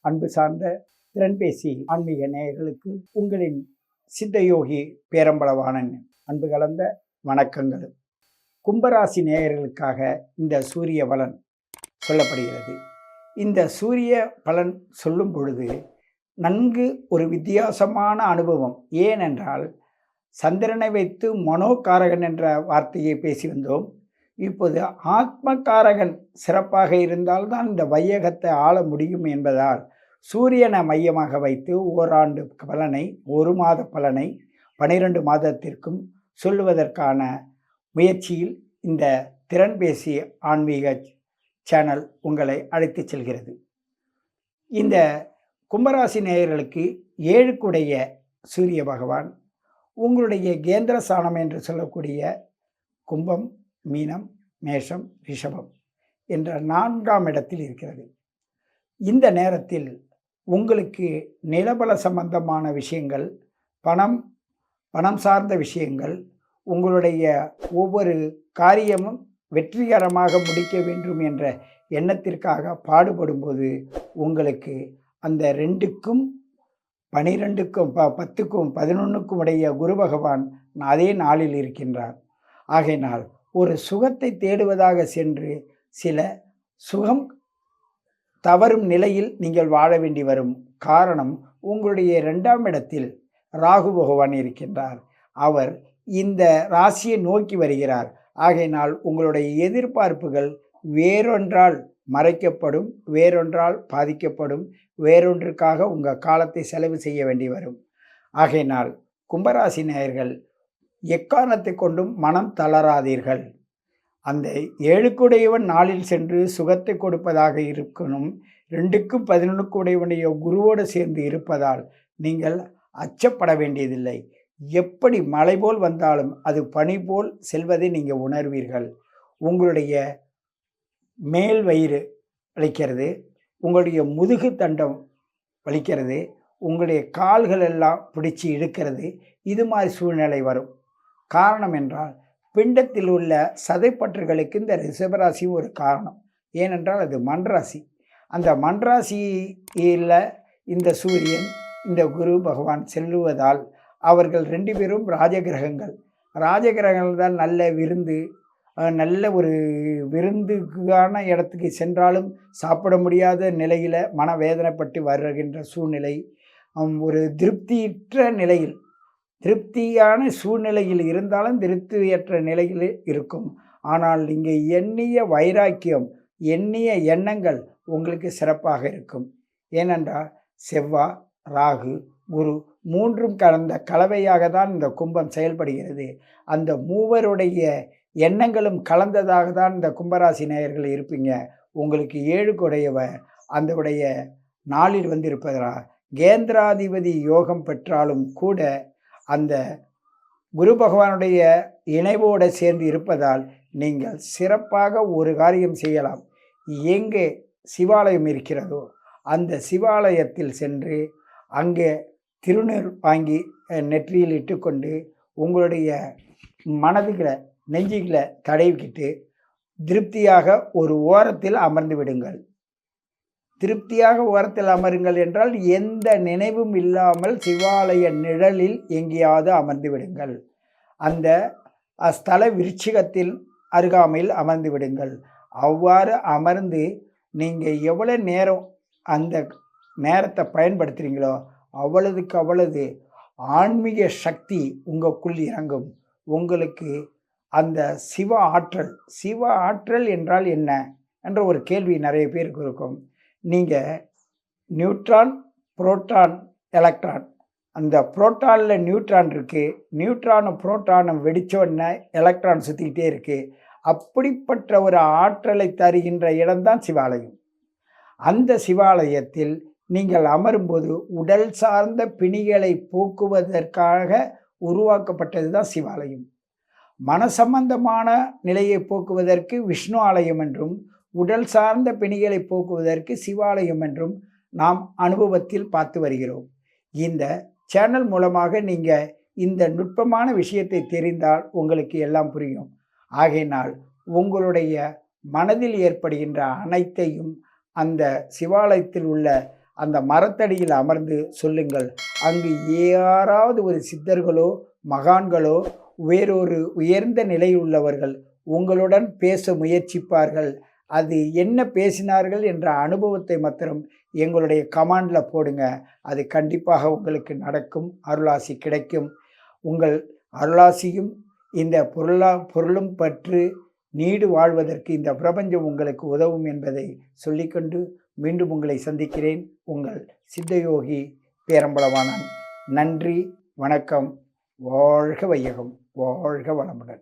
அன்பு சார்ந்த திறன்பேசி ஆன்மீக நேயர்களுக்கு உங்களின் சித்தயோகி பேரம்பளவானன் அன்பு கலந்த வணக்கங்கள். கும்பராசி நேயர்களுக்காக இந்த சூரிய பலன் சொல்லப்படுகிறது. இந்த சூரிய பலன் சொல்லும் பொழுது நன்கு ஒரு வித்தியாசமான அனுபவம். ஏனென்றால் சந்திரனை வைத்து மனோகாரகன் என்ற வார்த்தையை பேசி வந்தோம். இப்போது ஆத்மகாரகன் சிறப்பாக இருந்தால்தான் இந்த வையகத்தை ஆள முடியும் என்பதால் சூரியனை மையமாக வைத்து ஓராண்டு பலனை ஒரு மாத பலனை பனிரெண்டு மாதத்திற்கும் சொல்லுவதற்கான முயற்சியில் இந்த திறன்பேசி ஆன்மீக சேனல் உங்களை அழைத்துச் செல்கிறது. இந்த கும்பராசி நேயர்களுக்கு ஏழுக்குடைய சூரிய பகவான் உங்களுடைய கேந்திர சாணம் என்று சொல்லக்கூடிய கும்பம் மீனம் மேஷம் ரிஷபம் என்ற நான்காம் இடத்தில் இருக்கிறது. இந்த நேரத்தில் உங்களுக்கு நிலபல சம்பந்தமான விஷயங்கள் பணம் பணம் சார்ந்த விஷயங்கள் உங்களுடைய ஒவ்வொரு காரியமும் வெற்றிகரமாக முடிக்க வேண்டும் என்ற எண்ணத்திற்காக பாடுபடும்போது உங்களுக்கு அந்த ரெண்டுக்கும் பனிரெண்டுக்கும் ப பத்துக்கும் பதினொன்றுக்கும் உடைய குரு பகவான் அதே நாளில் இருக்கின்றார். ஆகையினால் ஒரு சுகத்தை தேடுவதாக சென்று சில சுகம் தவறும் நிலையில் நீங்கள் வாழ வேண்டி வரும். காரணம் உங்களுடைய இரண்டாம் இடத்தில் ராகு பகவான் இருக்கின்றார். அவர் இந்த ராசியை நோக்கி வருகிறார். ஆகையினால் உங்களுடைய எதிர்பார்ப்புகள் வேறொன்றால் மறைக்கப்படும் வேறொன்றால் பாதிக்கப்படும் வேறொன்றுக்காக உங்கள் காலத்தை செலவு செய்ய வேண்டி வரும். ஆகையினால் கும்பராசி நேயர்கள் எக்காரணத்தை கொண்டும் மனம் தளராதீர்கள். அந்த ஏழுக்குடையவன் நாளில் சென்று சுகத்தை கொடுப்பதாக இருக்கணும் ரெண்டுக்கும் பதினொன்றுக்குடையவனுடைய குருவோடு சேர்ந்து இருப்பதால் நீங்கள் அச்சப்பட வேண்டியதில்லை. எப்படி மழை போல் வந்தாலும் அது பனி போல் செல்வதை நீங்கள் உணர்வீர்கள். உங்களுடைய மேல் வயிறு வலிக்கிறது உங்களுடைய முதுகு தண்டம் வலிக்கிறது உங்களுடைய கால்கள் எல்லாம் பிடிச்சி இழுக்கிறது இது மாதிரி சூழ்நிலை வரும். காரணம் என்றால் பிண்டத்தில் உள்ள சதைப்பற்றுகளுக்கு இந்த ரிஷபராசி ஒரு காரணம். ஏனென்றால் அது மண்ராசி. அந்த மண்ராசியில் இந்த சூரியன் இந்த குரு பகவான் செல்லுவதால் அவர்கள் ரெண்டு பேரும் ராஜகிரகங்கள். ராஜகிரகங்கள் தான் நல்ல விருந்து நல்ல ஒரு விருந்துக்கான இடத்துக்கு சென்றாலும் சாப்பிட முடியாத நிலையில் மனவேதனைப்பட்டு வருகின்ற சூழ்நிலை ஒரு திருப்தியற்ற நிலையில் திருப்தியான சூழ்நிலையில் இருந்தாலும் திருப்தியற்ற நிலையில் இருக்கும். ஆனால் இங்கே எண்ணிய வைராக்கியம் எண்ணிய எண்ணங்கள் உங்களுக்கு சிறப்பாக இருக்கும். ஏனென்றால் செவ்வா ராகு குரு மூன்றும் கலந்த கலவையாக தான் இந்த கும்பம் செயல்படுகிறது. அந்த மூவருடைய எண்ணங்களும் கலந்ததாக தான் இந்த கும்பராசி நேயர்கள் இருப்பீங்க. உங்களுக்கு ஏழு குடையவ அந்த உடைய நாளில் வந்திருப்பதா கேந்திராதிபதி யோகம் பெற்றாலும் கூட அந்த குரு பகவானுடைய இணைவோடு சேர்ந்து இருப்பதால் நீங்கள் சிறப்பாக ஒரு காரியம் செய்யலாம். எங்கே சிவாலயம் இருக்கிறதோ அந்த சிவாலயத்தில் சென்று அங்கே திருநீர் வாங்கி நெற்றியில் இட்டுக்கொண்டு உங்களுடைய மனதுகளை நெஞ்சுகளை தடவிக்கிட்டு திருப்தியாக ஒரு ஓரத்தில் அமர்ந்து விடுங்கள். திருப்தியாக ஓரத்தில் அமருங்கள் என்றால் எந்த நினைவும் இல்லாமல் சிவாலய நிழலில் எங்கேயாவது அமர்ந்து விடுங்கள் அந்த ஸ்தல விருட்சிகத்தில் அருகாமையில் அமர்ந்து விடுங்கள் அவ்வாறு அமர்ந்து நீங்கள் எவ்வளோ நேரம் அந்த நேரத்தை பயன்படுத்துகிறீங்களோ அவ்வளவுக்கு அவ்வளவு ஆன்மீக சக்தி உங்களுக்குள் இறங்கும். உங்களுக்கு அந்த சிவ ஆற்றல் சிவ ஆற்றல் என்றால் என்ன? என்ற ஒரு கேள்வி நிறைய பேருக்கு இருக்கும். நீங்கள் நியூட்ரான் புரோட்டான் எலக்ட்ரான். அந்த புரோட்டானில் நியூட்ரான் இருக்குது நியூட்ரானும் புரோட்டானும் வெடித்தோடனே எலக்ட்ரான் சுற்றிக்கிட்டே இருக்குது அப்படிப்பட்ட ஒரு ஆற்றலை தருகின்ற இடம்தான் சிவாலயம். அந்த சிவாலயத்தில் நீங்கள் அமரும்போது உடல் சார்ந்த பிணிகளை போக்குவதற்காக உருவாக்கப்பட்டது தான் சிவாலயம். மன சம்பந்தமான நிலையை போக்குவதற்கு விஷ்ணு ஆலயம் என்றும் உடல் சார்ந்த பிணிகளை போக்குவதற்கு சிவாலயம் என்றும் நாம் அனுபவத்தில் பார்த்து வருகிறோம். இந்த சேனல் மூலமாக நீங்கள் இந்த நுட்பமான விஷயத்தை தெரிந்தால் உங்களுக்கு எல்லாம் புரியும். ஆகையினால் உங்களுடைய மனதில் ஏற்படுகின்ற அனைத்தையும் அந்த சிவாலயத்தில் உள்ள அந்த மரத்தடியில் அமர்ந்து சொல்லுங்கள். அங்கு யாராவது ஒரு சித்தர்களோ மகான்களோ வேறொரு உயர்ந்த நிலையில் உள்ளவர்கள் உங்களுடன் பேச முயற்சிப்பார்கள். அது என்ன பேசினார்கள் என்ற அனுபவத்தை மாத்திரம் எங்களுடைய கமாண்டில் போடுங்க. அது கண்டிப்பாக உங்களுக்கு நடக்கும் அருளாசி கிடைக்கும். உங்கள் அருளாசியும் இந்த பொருளா பொருளும் பற்று நீடு வாழ்வதற்கு இந்த பிரபஞ்சம் உங்களுக்கு உதவும் என்பதை சொல்லிக்கொண்டு மீண்டும் உங்களை சந்திக்கிறேன். உங்கள் சித்தயோகி பேரம்பளவானன் நன்றி வணக்கம். வாழ்க வையகம். வாழ்க வளமுடன்.